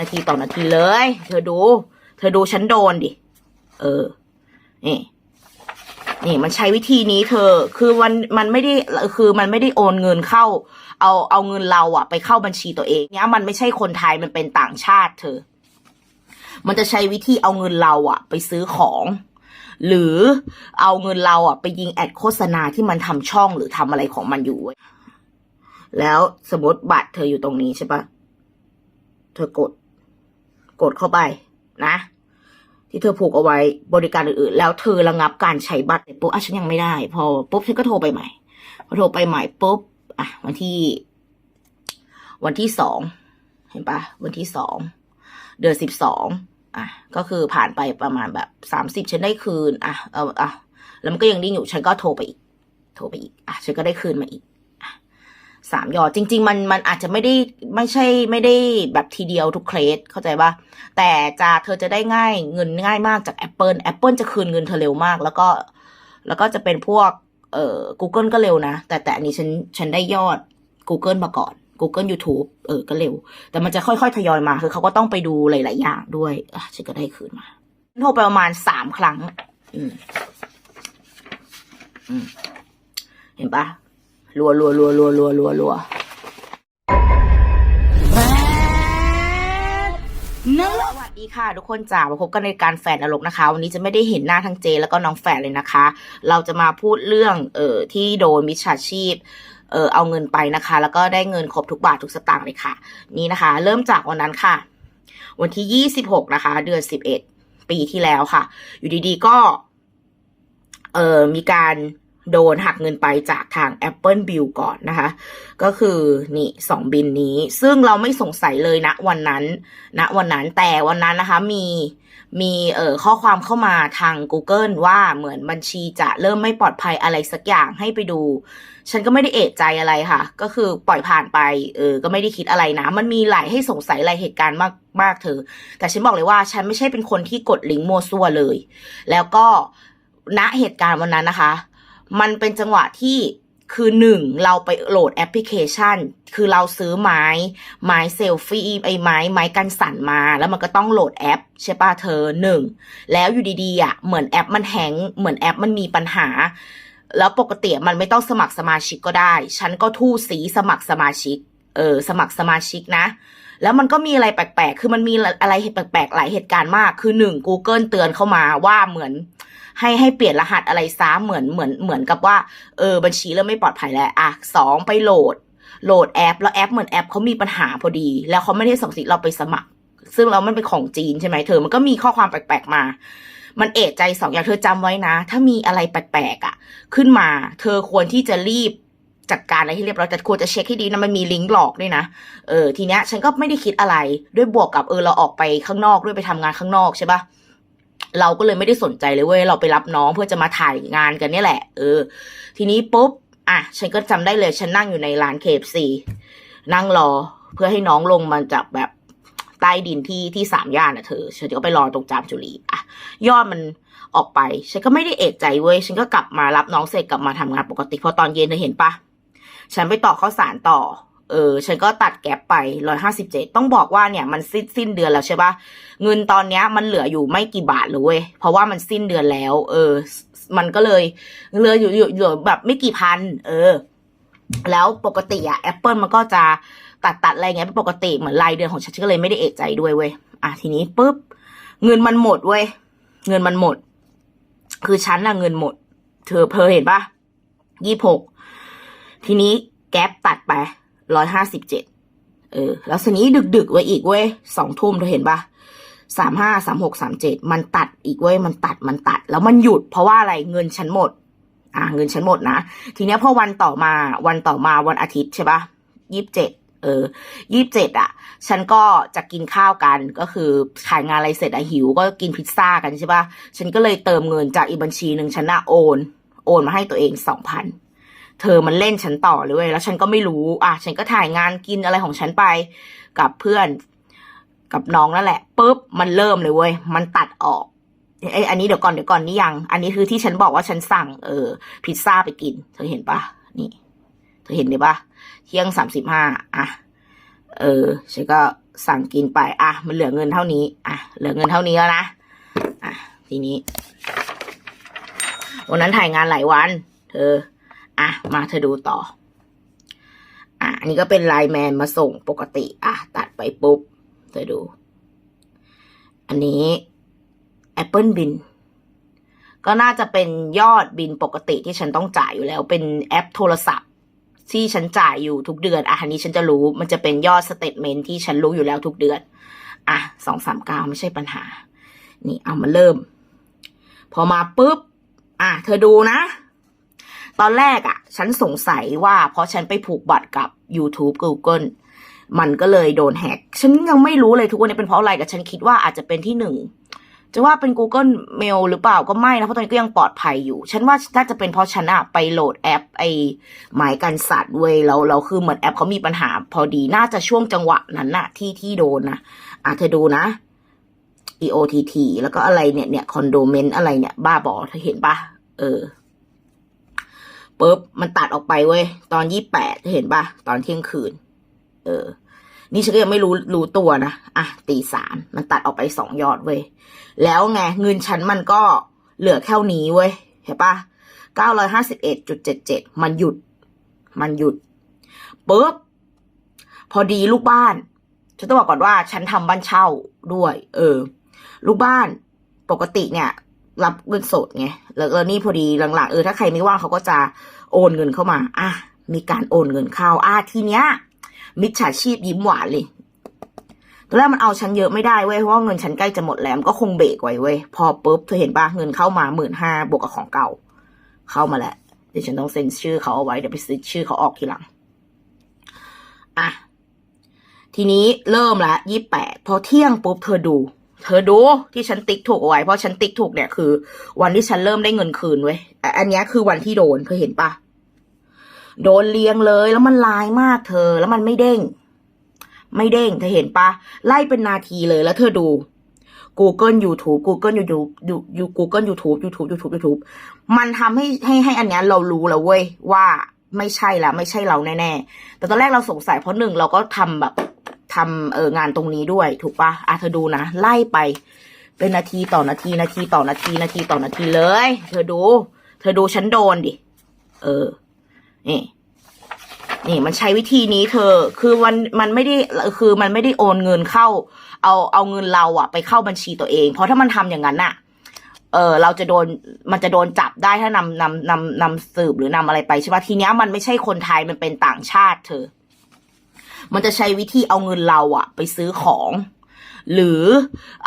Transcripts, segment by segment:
นาทีต่อนาทีเลย เธอดู เธอดูฉันโดนดิ เออ นี่ นี่มันใช้วิธีนี้เธอ คือมันมันไม่ได้คือมันไม่ได้โอนเงินเข้า เอาเอาเงินเราอะไปเข้าบัญชีตัวเองเนี้ยมันไม่ใช่คนไทยมันเป็นต่างชาติเธอ มันจะใช้วิธีเอาเงินเราอะไปซื้อของหรือเอาเงินเราอะไปยิงแอดโฆษณาที่มันทำช่องหรือทำอะไรของมันอยู่ แล้วสมมติบัตรเธออยู่ตรงนี้ใช่ปะเธอกด กดเข้าไปนะ ที่เธอผูกเอาไว้บริการอื่นๆ แล้วเธอระงับการใช้บัตรเสร็จปุ๊บอะฉันยังไม่ได้ พอปุ๊บฉันก็โทรไปใหม่พอโทรไปใหม่ปุ๊บอะวันที่ วันที่สองเห็นปะวันที่สองเดือนสิบสองอะก็คือผ่านไปประมาณแบบสามสิบฉันได้คืน อะเอออะแล้วมันก็ยังดิ้นอยู่ฉันก็โทรไปอีก โทรไปอีกอะฉันก็ได้คืนมาอีก สามยอดจริง ๆ มันมันอาจจะไม่ได้ไม่ใช่ไม่ได้แบบทีเดียวทุกเคสเข้าใจปะแต่จะเธอจะได้ง่ายเงินง่ายมากจาก Apple Apple จะคืนเงินเธอเร็วมาก แล้วก็ แล้วก็จะเป็นพวกเอ่อ Google ก็เร็วนะ แต่แต่อันนี้ฉันฉันได้ยอด Google มาก่อน Google YouTube เออก็เร็ว แต่มันจะค่อยๆ ทยอยมา คือเขาก็ต้องไปดูหลาย ๆ อย่างด้วยอะฉันก็ได้คืนมาโทรไปประมาณสามครั้ง อืมอืมเห็นปะ รัวรัวรัวรัวรัวรัวรัวสวัสดีค่ะ ทุกคนจ๋ามาพบกันในการแฝดนรกนะคะ วันนี้จะไม่ได้เห็นหน้าทั้งเจ แล้วก็น้องแฝดเลยนะคะ เราจะมาพูดเรื่องเอ่อที่โดนมิจฉาชีพเออเอาเงินไปนะคะ แล้วก็ได้เงินครบทุกบาททุกสตางค์เลยค่ะ นี่นะคะ เริ่มจากวันนั้นค่ะ วันที่26นะคะ เดือน11ปีที่แล้วค่ะ อยู่ดีๆก็ เออมีการ โดนหักเงินไปจากทาง Apple Bill ก่อนนะคะ ก็คือนี่สองบินนี้ ซึ่งเราไม่สงสัยเลยนะวันนั้นนะวันนั้นแต่วันนั้นนะคะมีมีเอ่อข้อความเข้ามาทาง Google ว่าเหมือนบัญชีจะเริ่มไม่ปลอดภัยอะไรสักอย่างให้ไปดู ฉันก็ไม่ได้เอะใจอะไรค่ะ ก็คือปล่อยผ่านไปเออก็ไม่ได้คิดอะไรนะ มันมีหลายให้สงสัยหลายเหตุการณ์มากมากเธอ แต่ฉันบอกเลยว่าฉันไม่ใช่เป็นคนที่กดลิงก์มั่วซั่วเลย แล้วก็ณเหตุการณ์วันนั้นนะคะ มันเป็นจังหวะที่คือหนึ่งเราไปโหลดแอปพลิเคชัน คือเราซื้อไม้ ไม้เซลฟี่ไอ้ไม้ไม้กันสั่นมา แล้วมันก็ต้องโหลดแอปใช่ป่ะเธอหนึ่งแล้วอยู่ดีๆอะเหมือนแอปมันแฮงเหมือนแอปมันมีปัญหา แล้วปกติมันไม่ต้องสมัครสมาชิกก็ได้ ฉันก็ทู่สีสมัครสมาชิกเออสมัครสมาชิกนะ แล้วมันก็มีอะไรแปลกๆ คือมันมีอะไรแปลกๆ หลายเหตุการณ์มาก คือหนึ่ง Google เตือนเข้ามาว่าเหมือน ให้ให้เปลี่ยนรหัสอะไรซ้ำเหมือนเหมือนเหมือนกับว่าเออบัญชีเริ่มไม่ปลอดภัยแล้วอะสองไปโหลด โหลดแอป แล้วแอปเหมือนแอปเขามีปัญหาพอดี แล้วเขาไม่ได้ส่งสิทธิ์เราไปสมัคร ซึ่งเรามันเป็นของจีนใช่ไหมเธอ มันก็มีข้อความแปลกๆมา มันเอะใจสองอย่างเธอจำไว้นะ ถ้ามีอะไรแปลกๆอะ ขึ้นมา เธอควรที่จะรีบจัดการอะไรให้เรียบร้อยแต่ควรจะเช็คให้ดีนะมันมีลิงก์หลอกด้วยนะเออทีเนี้ยฉันก็ไม่ได้คิดอะไรด้วยบวกกับเออเราออกไปข้างนอกด้วยไปทำงานข้างนอกใช่ปะ เราก็เลยไม่ได้สนใจเลยเว้ยเราไปรับน้องเพื่อจะมาถ่ายงานกันเนี่ยแหละ เออ ทีนี้ปุ๊บ อะ ฉันก็จำได้เลยฉันนั่งอยู่ในร้านเคฟซีนั่งรอเพื่อให้น้องลงมาจากแบบใต้ดินที่ที่สามย่านอะเธอ ฉันก็ไปรอตรงจามจุลีอะยอดมันออกไป ฉันก็ไม่ได้เอกใจเว้ย ฉันก็กลับมารับน้องเสร็จกลับมาทำงานปกติพอตอนเย็นเธอเห็นปะฉันไปต่อข้าวสารต่อ เออฉันก็ตัดแก๊ปไปร้อยห้าสิบเจ็ดต้องบอกว่าเนี่ยมันสิ้นสิ้นเดือนแล้วใช่ปะเงินตอนเนี้ยมันเหลืออยู่ไม่กี่บาทเลยเว้ยเพราะว่ามันสิ้นเดือนแล้ว เออ มันก็เลยเหลืออยู่อยู่เหลือแบบไม่กี่พัน เออ แล้วปกติอะ Apple มันก็จะตัดตัดอะไรเงี้ยเป็นปกติเหมือนรายเดือนของฉันฉันก็เลยไม่ได้เอะใจด้วยเว้ยอะทีนี้ปุ๊บเงินมันหมดเว้ยเงินมันหมด คือฉันอะเงินหมด เธอเพอเห็นปะยี่หกทีนี้แก๊ปตัดไป ร้อยห้าสิบเจ็ดเออ แล้วทีนี้ดึกดึกๆไว้อีกเว้ยสองทุ่มเธอเห็นปะสามห้าสามหกสามเจ็ดมันตัดอีกเว้ยมันตัดมันตัด แล้วมันหยุดเพราะว่าอะไรเงินฉันหมด อ่า เงินฉันหมดนะ ทีเนี้ยพอวันต่อมาวันต่อมาวันอาทิตย์ใช่ปะยี่สิบเจ็ดเออยี่สิบเจ็ดอะ ฉันก็จะกินข้าวกันก็คือขายงานอะไรเสร็จอะหิวก็กินพิซซ่ากันใช่ปะฉันก็เลยเติมเงินจากอีกบัญชีหนึ่งฉันน่ะโอน โอนมาให้ตัวเองสองพัน เธอมันเล่นฉันต่อเลยแล้วฉันก็ไม่รู้ อะ ฉันก็ถ่ายงานกินอะไรของฉันไป กับเพื่อน กับน้องนั่นแหละปุ๊บมันเริ่มเลยเว้ยมันตัดออกไอยอันนี้เดี๋ยวก่อนเดี๋ยวก่อนนี่ยัง อันนี้คือที่ฉันบอกว่าฉันสั่งเออพิซซ่าไปกิน เธอเห็นปะนี่ เธอเห็นได้ปะเที่ยงสามสิบห้าอะเออฉันก็สั่งกินไป อะ มันเหลือเงินเท่านี้ อะ เหลือเงินเท่านี้แล้วนะ อะ ทีนี้ วันนั้นถ่ายงานหลายวัน เธอ อะ มาเธอดูต่อ อะอันนี้ก็เป็นไลน์แมนมาส่งปกติ อะ ตัดไปปุ๊บ เธอดู อันนี้ Apple Bill ก็น่าจะเป็นยอดบินปกติที่ฉันต้องจ่ายอยู่แล้ว เป็นแอปโทรศัพท์ ที่ฉันจ่ายอยู่ทุกเดือน อะอันนี้ฉันจะรู้มันจะเป็นยอดสเตทเมนที่ฉันรู้อยู่แล้วทุกเดือน อะสองสามเก้าไม่ใช่ปัญหา นี่เอามาเริ่ม พอมาปุ๊บ อะ เธอดูนะ ตอนแรกอะ ฉันสงสัยว่าเพราะฉันไปผูกบัตรกับ YouTube Google มันก็เลยโดนแฮก ฉันยังไม่รู้เลยทุกวันนี้เป็นเพราะอะไรแต่ฉันคิดว่าอาจจะเป็นที่หนึ่ง จะว่าเป็น Google Mail หรือเปล่าก็ไม่นะ เพราะตอนนี้ก็ยังปลอดภัยอยู่ ฉันว่าน่าจะเป็นเพราะฉันอะไปโหลดแอป ไอหมายกันสัตว์เว้ยแล้วเราคือเหมือนแอปเขามีปัญหา พอดีน่าจะช่วงจังหวะนั้นน่ะ ที่ที่โดนนะอะเธอดูนะ EOTT แล้วก็อะไรเนี่ยเนี่ยคอนโดเมนต์อะไรเนี่ย บ้าบอเธอเห็นปะเออ ปุ๊บมันตัดออกไปเว้ย ตอนยี่แปดเห็นปะตอนเที่ยงคืน เออ นี่ฉันก็ยังไม่รู้รู้ตัวนะอะตีสามมันตัดออกไปสองยอดเว้ย แล้วไงเงินฉันมันก็เหลือแค่นี้เว้ยเห็นปะเก้าร้อยห้าสิบเอ็ดจุดเจ็ดเจ็ดมันหยุด มันหยุดปุ๊บพอดีลูกบ้านฉันต้องบอกก่อนว่าฉันทำบ้านเช่าด้วย เออ ลูกบ้านปกติเนี่ย รับเงินสดไงแล้วแล้วนี่พอดีหลังๆเออถ้าใครไม่ว่างเขาก็จะโอนเงินเข้ามา อะมีการโอนเงินเข้าอะทีเนี้ย มิจฉาชีพยิ้มหวานเลยตอนแรกมันเอาฉันเยอะไม่ได้เว้ยเพราะว่าเงินฉันใกล้จะหมดแล้วมันก็คงเบรกไว้เว้ยพอปุ๊บเธอเห็นปะเงินเข้ามาหมื่นห้าบวกกับของเก่า เข้ามาแล้วเดี๋ยวฉันต้องเซ็นชื่อเขาเอาไว้เดี๋ยวไปซื้อชื่อเขาออกทีหลังอะทีนี้เริ่มละยี่แปดพอเที่ยงปุ๊บเธอดู เธอดูที่ฉันติ๊กถูกเอาไว้เพราะฉันติ๊กถูกเนี่ยคือ วันที่ฉันเริ่มได้เงินคืนเว้ยอันนี้คือวันที่โดนเธอเห็นปะโดนเลียงเลยแล้วมันลายมากเธอแล้วมันไม่เด้ง ไม่เด้งเธอเห็นปะไล่เป็นนาทีเลยแล้วเธอดู Google YouTube Google YouTube ยูยู Google YouTube YouTube YouTube YouTube มันทำให้ให้ให้อันเนี้ยเรารู้แล้วเว้ยว่าไม่ใช่ละไม่ใช่เราแน่ๆแต่ตอนแรกเราสงสัยเพราะหนึ่งเราก็ทำแบบ ทำเอองานตรงนี้ด้วย ถูกปะอะเธอดูนะ ไล่ไป เป็นนาทีต่อนาทีนาทีต่อนาทีนาทีต่อนาทีเลย เธอดู เธอดูฉันโดนดิ เออ นี่นี่มันใช้วิธีนี้เธอ คือมันมันไม่ได้คือมันไม่ได้โอนเงินเข้า เอาเอาเงินเราอะไปเข้าบัญชีตัวเอง เพราะถ้ามันทำอย่างนั้นอะเออเราจะโดนมันจะโดนจับได้ถ้านำนำนำนำสืบหรือนำอะไรไปใช่ปะทีเนี้ยมันไม่ใช่คนไทยมันเป็นต่างชาติเธอ มันจะใช้วิธีเอาเงินเราอะไปซื้อของ หรือ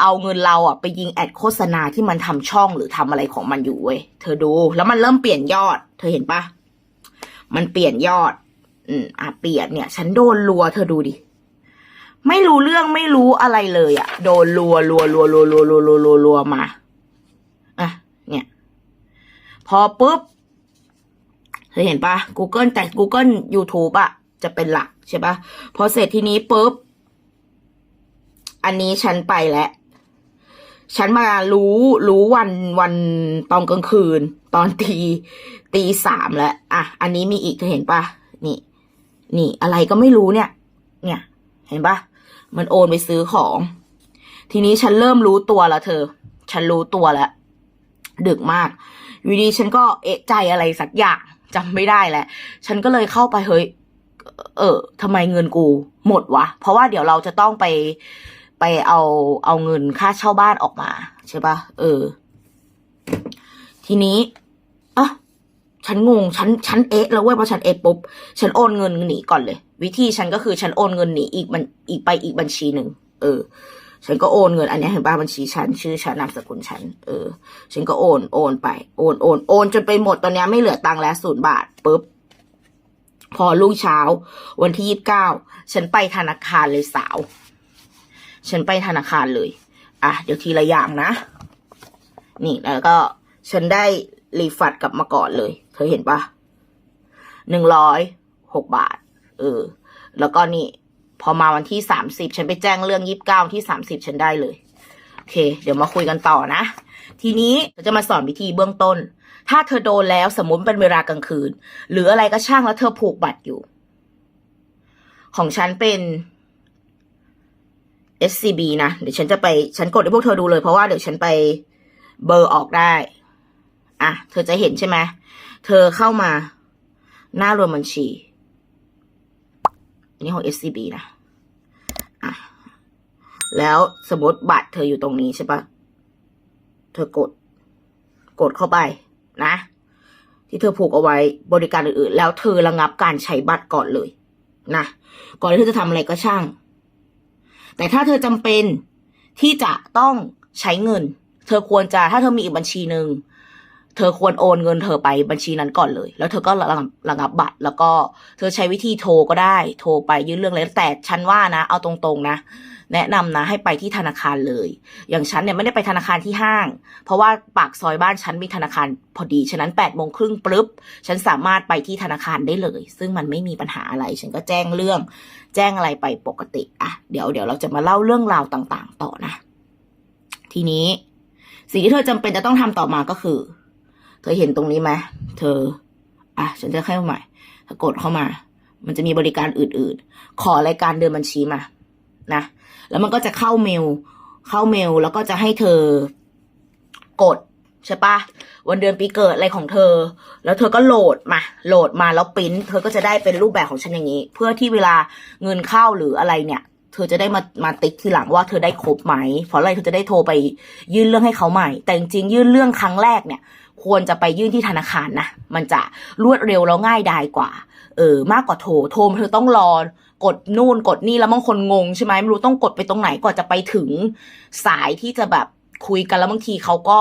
เอาเงินเราอะไปยิงแอดโฆษณาที่มันทำช่องหรือทำอะไรของมันอยู่เว้ยเธอดู แล้วมันเริ่มเปลี่ยนยอด เธอเห็นปะมันเปลี่ยนยอด อืมอะเปลี่ยนเนี่ย ฉันโดนรัว เธอดูดิไม่รู้เรื่องไม่รู้อะไรเลยอะโดนรัวรัวรัวรัวรัวรัวรัวรัวรัวมาอะเนี่ย พอปุ๊บเธอเห็นปะ Google แต่ Google YouTube อะ จะเป็นหลักใช่ปะพอเสร็จทีนี้ปุ๊บ อันนี้ฉันไปแล้ว ฉันมารู้รู้วันวันตอนกลางคืน ตอนตีตีสามแล้วอะ อันนี้มีอีกเธอเห็นปะนี่ นี่อะไรก็ไม่รู้เนี่ย เนี่ย เห็นปะมันโอนไปซื้อของ ทีนี้ฉันเริ่มรู้ตัวล้วเธอ ฉันรู้ตัวแล้วดึกมากอยู่ดีฉันก็เอะใจอะไรสักอย่างจำไม่ได้แหล้วฉันก็เลยเข้าไปเฮ้ย เออทำไมเงินกูหมดวะ เพราะว่าเดี๋ยวเราจะต้องไปไปเอาเอาเงินค่าเช่าบ้านออกมา ใช่ปะเออ ทีนี้อะฉันงง ฉัน ฉันเอะแล้วเว้ยพอฉันเอะปุ๊บ ฉันโอนเงินหนีก่อนเลย วิธีฉันก็คือฉันโอนเงินหนีอีกมันอีกไปอีกบัญชีหนึ่ง เออ ฉันก็โอนเงิน อันนี้เห็นป่ะบัญชีฉัน ชื่อฉันนามสกุลฉัน เออ ฉันก็โอน โอนไป โอน โอน โอนจนไปหมดตอนนี้ไม่เหลือตังค์แล้วศูนย์บาทปุ๊บ พอรุ่งเช้า วันที่ยี่สิบเก้าฉันไปธนาคารเลยสาว ฉันไปธนาคารเลย อะ เดี๋ยวทีละอย่างนะ นี่แล้วก็ฉันได้รีฟัดกลับมาก่อนเลย เธอเห็นปะหนึ่งร้อยหกบาท เออ แล้วก็นี่ พอมาวันที่สามสิบฉันไปแจ้งเรื่องยี่สิบเก้าที่สามสิบฉันได้เลย โอเค เดี๋ยวมาคุยกันต่อนะ ทีนี้เราจะมาสอนวิธีเบื้องต้น ถ้าเธอโดนแล้วสมมติเป็นเวลากลางคืน หรืออะไรก็ช่างแล้วเธอผูกบัตรอยู่ ของฉันเป็น SCB นะ เดี๋ยวฉันจะไป ฉันกดให้พวกเธอดูเลยเพราะว่าเดี๋ยวฉันไปเบอร์ออกได้ อะ เธอจะเห็นใช่ไหม เธอเข้ามา หน้ารวมบัญชี อันนี้ของ SCB นะ อะ แล้วสมมติบัตรเธออยู่ตรงนี้ใช่ปะ เธอกด กดเข้าไป นะ ที่เธอผูกเอาไว้บริการอื่นๆ แล้วเธอระงับการใช้บัตรก่อนเลยนะก่อนที่เธอจะทำอะไรก็ช่าง แต่ถ้าเธอจำเป็นที่จะต้องใช้เงิน เธอควรจะถ้าเธอมีอีกบัญชีหนึ่งเธอควรโอนเงินเธอไปบัญชีนั้นก่อนเลย แล้วเธอก็ระงับระงับบัตร แล้วก็เธอใช้วิธีโทรก็ได้ โทรไปยื่นเรื่องเลยแต่ฉันว่านะ เอาตรงๆนะ แนะนำนะให้ไปที่ธนาคารเลย อย่างฉันเนี่ยไม่ได้ไปธนาคารที่ห้าง เพราะว่าปากซอยบ้านฉันมีธนาคารพอดี ฉะนั้น8ปดโมงครึ่งปุ๊บ ฉันสามารถไปที่ธนาคารได้เลย ซึ่งมันไม่มีปัญหาอะไร ฉันก็แจ้งเรื่อง แจ้งอะไรไปปกติอะเดี๋ยวเดี๋ยวเราจะมาเล่าเรื่องราวต่าง ๆ ต่อนะ ทีนี้ สิ่งที่เธอจำเป็นจะต้องทำต่อมาก็คือ เธอเห็นตรงนี้ไหมเธอ อะ ฉันจะให้ใหม่ถ้ากดเข้ามา มันจะมีบริการอื่น ๆ ขอรายการเดินบัญชีมา นะ แล้วมันก็จะเข้าเมล เข้าเมลแล้วก็จะให้เธอกดใช่ปะวันเดือนปีเกิดอะไรของเธอ แล้วเธอก็โหลดมา โหลดมาแล้วปริ้น เธอก็จะได้เป็นรูปแบบของฉันอย่างนี้ เพื่อที่เวลาเงินเข้าหรืออะไรเนี่ย เธอจะได้มามาติ๊กทีหลังว่าเธอได้ครบไหมเพราะอะไรเธอจะได้โทรไปยื่นเรื่องให้เขาใหม่ แต่จริงๆยื่นเรื่องครั้งแรกเนี่ย ควรจะไปยื่นที่ธนาคารนะมันจะรวดเร็วแล้วง่ายดายกว่า เออมากกว่าโทรโทรเธอต้องรอ กดนู่นกดนี่แล้วบางคนงงใช่ไหมไม่รู้ต้องกดไปตรงไหนก่อนจะไปถึงสายที่จะแบบคุยกันแล้วบางทีเขาก็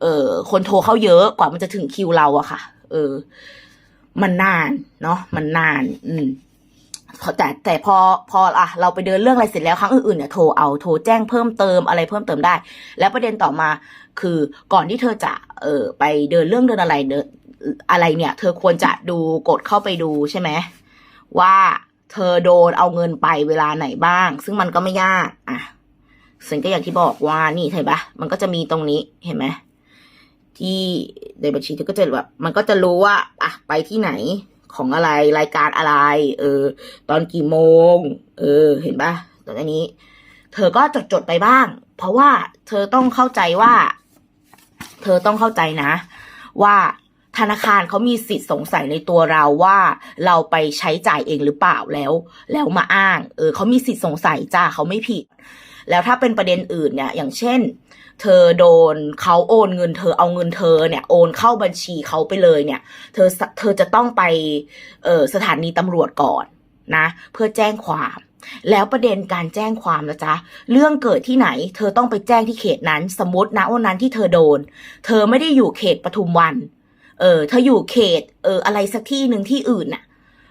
เออคนโทรเข้าเยอะกว่ามันจะถึงคิวเราอะค่ะ เออ มันนานเนาะมันนาน อืมแต่แต่พอพออะเราไปเดินเรื่องอะไรเสร็จแล้วครั้งอื่นๆเนี่ยโทรเอาโทรแจ้งเพิ่มเติมอะไรเพิ่มเติมได้ แล้วประเด็นต่อมาคือก่อนที่เธอจะ เออไปเดินเรื่องเดินอะไรเดินอะไรเนี่ย เธอควรจะดูกดเข้าไปดูใช่ไหมว่า เธอโดนเอาเงินไปเวลาไหนบ้าง ซึ่งมันก็ไม่ยากอะซึ่งก็อย่างที่บอกว่านี่เห็นปะมันก็จะมีตรงนี้เห็นไหมที่ในบัญชีเธอก็จะแบบมันก็จะรู้ว่าอะไปที่ไหนของอะไรรายการอะไร เออ ตอนกี่โมง เออ เห็นปะตอนนี้ เธอก็จดจดๆไปบ้าง เพราะว่าเธอต้องเข้าใจว่า เธอต้องเข้าใจนะ ว่า ธนาคารเขามีสิทธิ์สงสัยในตัวเราว่าเราไปใช้จ่ายเองหรือเปล่าแล้ว แล้วมาอ้าง เออเขามีสิทธิ์สงสัยจ้าเขาไม่ผิด แล้วถ้าเป็นประเด็นอื่นเนี่ย อย่างเช่น เธอโดนเขาโอนเงินเธอเอาเงินเธอเนี่ย โอนเข้าบัญชีเขาไปเลยเนี่ย เธอเธอจะต้องไปเออสถานีตำรวจก่อนนะ เพื่อแจ้งความแล้วประเด็นการแจ้งความนะจ๊ะ เรื่องเกิดที่ไหน เธอต้องไปแจ้งที่เขตนั้น สมมตินะวันนั้นที่เธอโดน เธอไม่ได้อยู่เขตปทุมวัน เออเธออยู่เขต เออ อะไรสักที่หนึ่งที่อื่นน่ะ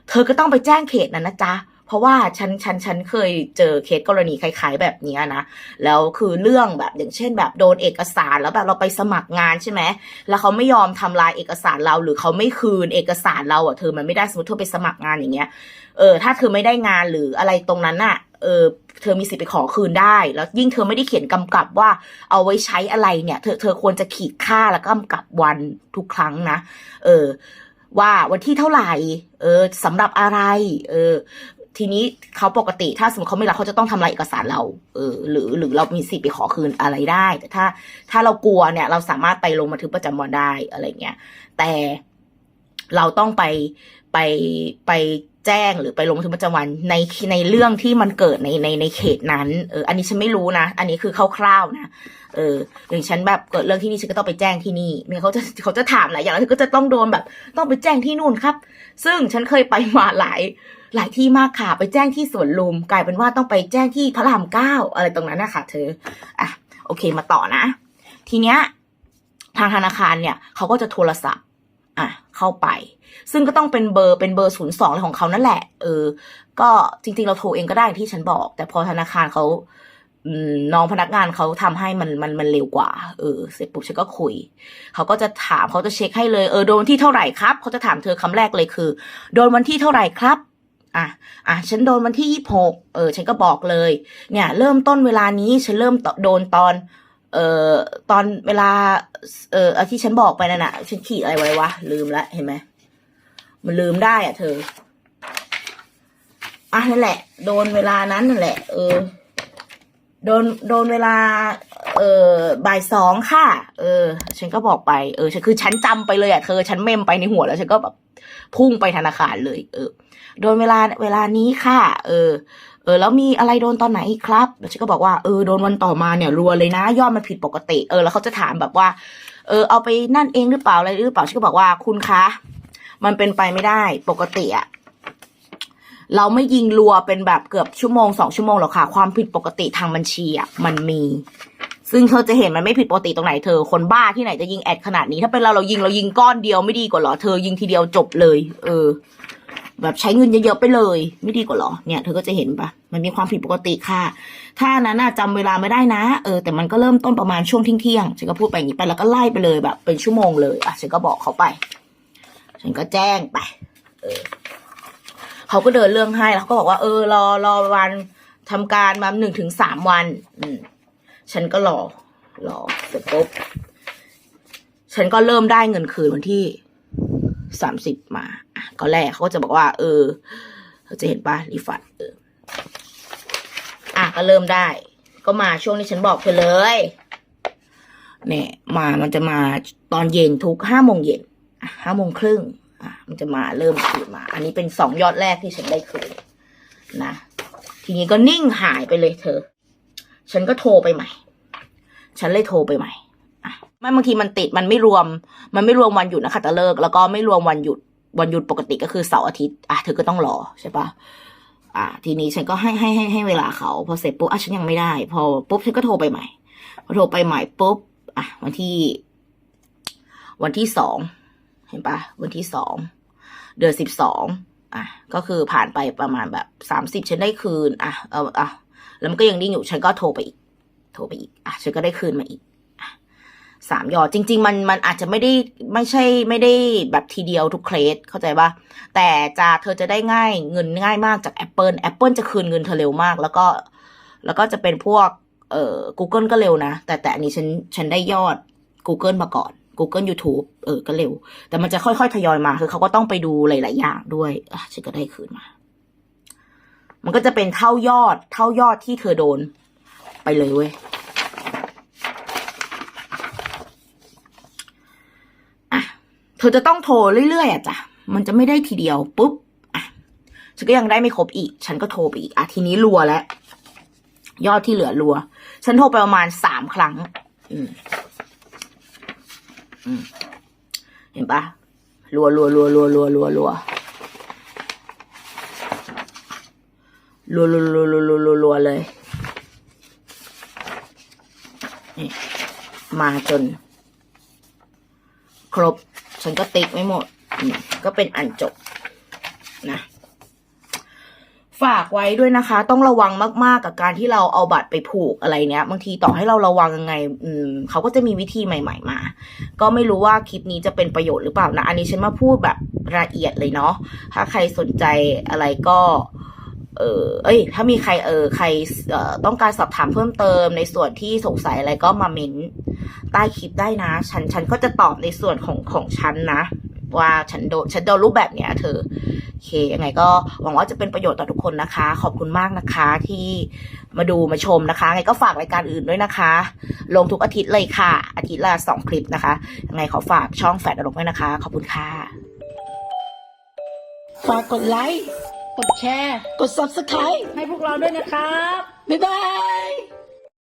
เธอก็ต้องไปแจ้งเขตนั้นนะจ๊ะ เพราะว่าฉันฉันฉันเคยเจอเคสกรณีคล้ายๆแบบนี้นะ แล้วคือเรื่องแบบอย่างเช่น แบบโดนเอกสารแล้วแบบเราไปสมัครงานใช่ไหม แล้วเขาไม่ยอมทำลายเอกสารเราหรือเขาไม่คืนเอกสารเราอะเธอมันไม่ได้สมมติเธอไปสมัครงานอย่างเงี้ย เออถ้าเธอไม่ได้งานหรืออะไรตรงนั้นน่ะเออเธอมีสิทธิ์ไปขอคืนได้ แล้วยิ่งเธอไม่ได้เขียนกำกับว่า เอาไว้ใช้อะไรเนี่ย เธอเธอควรจะขีดค่าแล้วก็กำกับวันทุกครั้งนะ เออ ว่าวันที่เท่าไหร่ เออสำหรับอะไร เออ ทีนี้เขาปกติถ้าสมมติเขาไม่รับเขาจะต้องทำลายเอกสารเรา เออ หรือหรือเรามีสิทธิ์ไปขอคืนอะไรได้ แต่ถ้า ถ้าเรากลัวเนี่ย เราสามารถไปลงบันทึกประจำวันได้อะไรเงี้ย แต่เราต้องไปไปไป แจ้งหรือไปลงบันทึกประจำวันในในเรื่องที่มันเกิดในในในเขตนั้นเอออันนี้ฉันไม่รู้นะ อันนี้คือคร่าวๆนะเอออย่างฉันแบบเกิดเรื่องที่นี่ฉันก็ต้องไปแจ้งที่นี่เนี่ยเขาจะเขาจะถามหลายอย่างแล้วฉันก็จะต้องโดนแบบ ต้องไปแจ้งที่นู่นครับ ซึ่งฉันเคยไปมาหลายหลายที่มากค่ะ ไปแจ้งที่สวนลุม กลายเป็นว่าต้องไปแจ้งที่พระรามเก้าอะไรตรงนั้นนะคะเธออะโอเคมาต่อนะ ทีเนี้ยทางธนาคารเนี่ยเขาก็จะโทรศัพท์ อะเข้าไป ซึ่งก็ต้องเป็นเบอร์เป็นเบอร์ศูนย์สองของเขานั่นแหละ เออ ก็จริง ๆ เราโทรเองก็ได้ที่ฉันบอก แต่พอธนาคารเขาน้องพนักงานเขาทำให้มันมันมันเร็วกว่า เออ เสร็จปุ๊บฉันก็คุย เขาก็จะถามเขาจะเช็คให้เลย เออโดนวันที่เท่าไหร่ครับ เขาจะถามเธอคำแรกเลยคือ โดนวันที่เท่าไหร่ครับ อะ อะ ฉันโดนวันที่ยี่หกเออ ฉันก็บอกเลย เนี่ย เริ่มต้นเวลานี้ ฉันเริ่มโดนตอน เอ่อตอนเวลา เอ่ออาที่ฉันบอกไปนั่นน่ะฉันขีดอะไรไว้วะลืมละเห็นไหมมันลืมได้อะเธออะนั่นแหละ โดนเวลานั้นนั่นแหละ เออ โดนโดนเวลา เออบ่ายสองค่ะ เออ ฉันก็บอกไปเออฉันคือฉันจำไปเลยอะเธอ ฉันเมมไปในหัวแล้วฉันก็แบบพุ่งไปธนาคารเลย เออ โดนเวลาเวลานี้ค่ะ เออ เออแล้วมีอะไรโดนตอนไหนครับแล้วฉันก็บอกว่าเออโดนวันต่อมาเนี่ยรัวเลยนะ ยอดมันผิดปกติ เออแล้วเขาจะถามแบบว่า เออเอาไปนั่นเองหรือเปล่าอะไรหรือเปล่าฉันก็บอกว่าคุณคะ มันเป็นไปไม่ได้ปกติอะเราไม่ยิงรัวเป็นแบบเกือบชั่วโมงสองชั่วโมงหรอกค่ะ ความผิดปกติทางบัญชีอะมันมี ซึ่งเธอจะเห็นมันไม่ผิดปกติตรงไหนเธอ คนบ้าที่ไหนจะยิงแอดขนาดนี้ ถ้าเป็นเราเรายิงเรายิงก้อนเดียวไม่ดีกว่าหรอเธอยิงทีเดียวจบเลย เออ แบบใช้เงินเยอะๆไปเลย ไม่ดีกว่าหรอเนี่ยเธอก็จะเห็นปะมันมีความผิดปกติค่ะ ถ้านั้นน่ะจำเวลาไม่ได้นะ เออแต่มันก็เริ่มต้นประมาณช่วงเที่ยงๆฉันก็พูดไปอย่างนี้ไปแล้วก็ไล่ไปเลยแบบ เป็นชั่วโมงเลยอะฉันก็บอกเขาไป ฉันก็แจ้งไป เออเขาก็เดินเรื่องให้แล้วก็บอกว่าเออรอรอวันทำการมาหนึ่งถึงสามวัน อืมฉันก็รอรอเสร็จปุ๊บฉันก็เริ่มได้เงินคืนวันที่สามสิบมา ก็แรกเขาจะบอกว่า เออเขาจะเห็นป่ะรีฟัดเอออะก็เริ่มได้ ก็มาช่วงที่ฉันบอกเธอเลยเนี่ยมามันจะมาตอนเย็นทุกห้าโมงเย็นห้าโมงครึ่งอะมันจะมาเริ่มคืนมา อันนี้เป็นสองยอดแรกที่ฉันได้คืนนะ ทีนี้ก็นิ่งหายไปเลยเธอ ฉันก็โทรไปใหม่ ฉันเลยโทรไปใหม่ไม่บางทีมันติดมันไม่รวม มันไม่รวมวันหยุดนะคะตะเลิก แล้วก็ไม่รวมวันหยุด วันหยุดปกติก็คือเสาร์อาทิตย์อะเธอก็ต้องรอใช่ปะอะทีนี้ฉันก็ให้ให้ให้ให้เวลาเขา พอเสร็จปุ๊บอะฉันยังไม่ได้ พอปุ๊บฉันก็โทรไปใหม่พอโทรไปใหม่ปุ๊บอะวันที่ วันที่สองเห็นปะวันที่สองเดือนสิบสองอะก็คือผ่านไปประมาณแบบสามสิบฉันได้คืน อะเอออะแล้วมันก็ยังดิ้งอยู่ฉันก็โทรไปอีก โทรไปอีกอะฉันก็ได้คืนมาอีกอ่ สามยอดจริง ๆ มันมันอาจจะไม่ได้ไม่ใช่ไม่ได้แบบทีเดียวทุกเคสเข้าใจปะแต่จะเธอจะได้ง่ายเงินง่ายมากจาก Apple Apple จะคืนเงินเธอเร็วมาก แล้วก็ แล้วก็จะเป็นพวกเอ่อ Google ก็เร็วนะ แต่แต่อันนี้ฉันฉันได้ยอด Google มาก่อน Google YouTube เออ ก็เร็ว แต่มันจะค่อยๆ ทยอยมา คือเขาก็ต้องไปดูหลาย ๆ อย่างด้วยอะฉันก็ได้คืนมา มันก็จะเป็นเท่ายอด เท่ายอดที่เธอโดน ไปเลยเว้ย อะ เธอจะต้องโทรเรื่อยๆอะจ้ะ มันจะไม่ได้ทีเดียวปุ๊บ อะ ฉันก็ยังได้ไม่ครบอีก ฉันก็โทรไปอีก อะ ทีนี้รัวแล้ว ยอดที่เหลือรัว ฉันโทรไปประมาณสามครั้ง อืม อืม เห็นปะรัวรัวรัวรัวรัวรัวรัวรัวรัวรัวรัวรัวรัวรัวเลย นี่ มาจน ครบ ฉันก็ติ๊กไม่หมด ก็เป็นอันจบนะฝากไว้ด้วยนะคะ ต้องระวังมากๆกับการที่เราเอาบัตรไปผูกอะไรเนี้ย บางทีต่อให้เราระวังยังไง อืมเขาก็จะมีวิธีใหม่ ๆ มา ก็ไม่รู้ว่าคลิปนี้จะเป็นประโยชน์หรือเปล่านะ อันนี้ฉันมาพูดแบบละเอียดเลยเนาะถ้าใครสนใจอะไรก็ เออเอ้ย ถ้ามีใครเออใครเอ่อต้องการสอบถามเพิ่มเติมในส่วนที่สงสัยอะไรก็มาเม้นใต้คลิปได้นะ ฉันฉันก็จะตอบในส่วนของของฉันนะ ว่าฉันโดนฉันโดนรูปแบบเนี้ย เธอโอเคยังไงก็หวังว่าจะเป็นประโยชน์ต่อทุกคนนะคะ ขอบคุณมากนะคะที่มาดูมาชมนะคะไงก็ฝากรายการอื่นด้วยนะคะ ลงทุกอาทิตย์เลยค่ะ อาทิตย์ละสองคลิปนะคะยังไงขอฝากช่องแฟดอารมณ์ด้วยนะคะ ขอบคุณค่ะฝากกดไลค์ กดแชร์ กด subscribe ให้พวกเราด้วยนะครับ บ๊ายบาย